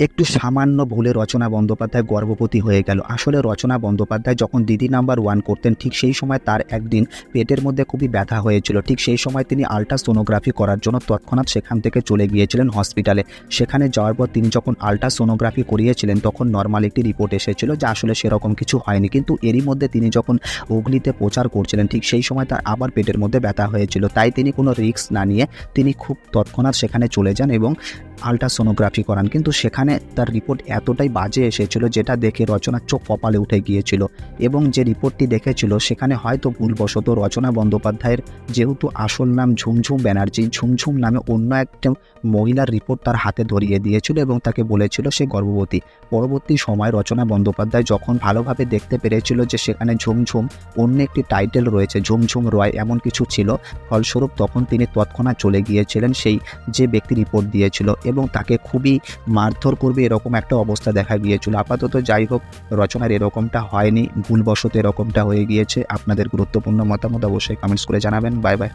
একটু সামান্য ভুলে রচনা বন্দ্যোপাধ্যায় গর্ভবতী হয়ে গেল। আসলে রচনা বন্দ্যোপাধ্যায় যখন দিদি নাম্বার ওয়ান করতেন, ঠিক সেই সময় তার একদিন পেটের মধ্যে খুবই ব্যথা হয়েছিল। ঠিক সেই সময় তিনি আল্ট্রাসোনোগ্রাফি করার জন্য তৎক্ষণাৎ সেখান থেকে চলে গিয়েছিলেন হসপিটালে সেখানে যাওয়ার পর তিনি যখন আল্ট্রাসোনোগ্রাফি করিয়েছিলেন, তখন নর্মাল একটি রিপোর্ট এসেছিল যে আসলে সেরকম কিছু হয়নি। কিন্তু এরই মধ্যে তিনি যখন হুগলিতে প্রচার করছিলেন, ঠিক সেই সময় তার আবার পেটের মধ্যে ব্যথা হয়েছিল। তাই তিনি কোনো রিস্ক না নিয়ে তিনি খুব তৎক্ষণাৎ সেখানে চলে যান এবং আল্ট্রাসোনোগ্রাফি করান, কিন্তু সেখানে তার রিপোর্ট এতটাই বাজে এসেছিল যেটা দেখে রচনার চোখ কপালে উঠে গিয়েছিল এবং যে রিপোর্টটি দেখেছিল সেখানে হয়তো ভুলবশত রচনা বন্দ্যোপাধ্যায়ের যেহেতু আসল নাম ঝুমঝুম ব্যানার্জি, ঝুমঝুম নামে অন্য একটা মহিলার রিপোর্ট তার হাতে ধরিয়ে দিয়েছিল এবং তাকে বলেছিল সে গর্ভবতী। পরবর্তী সময় রচনা বন্দ্যোপাধ্যায় যখন ভালোভাবে দেখতে পেরেছিল যে সেখানে ঝুমঝুম অন্য একটি টাইটেল রয়েছে, ঝুমঝুম রয় এমন কিছু ছিল, ফলস্বরূপ তখন তিনি তৎক্ষণাৎ চলে গিয়েছিলেন সেই যে ব্যক্তি রিপোর্ট দিয়েছিল এবং তাকে খুবই মারধর করবে, এরকম একটা অবস্থা দেখা গিয়েছিল। আপাতত যাই হোক, রচনার এরকমটা হয়নি, ভুলবশত এরকমটা হয়ে গিয়েছে। আপনাদের গুরুত্বপূর্ণ মতামত অবশ্যই কমেন্টস করে জানাবেন। Bye bye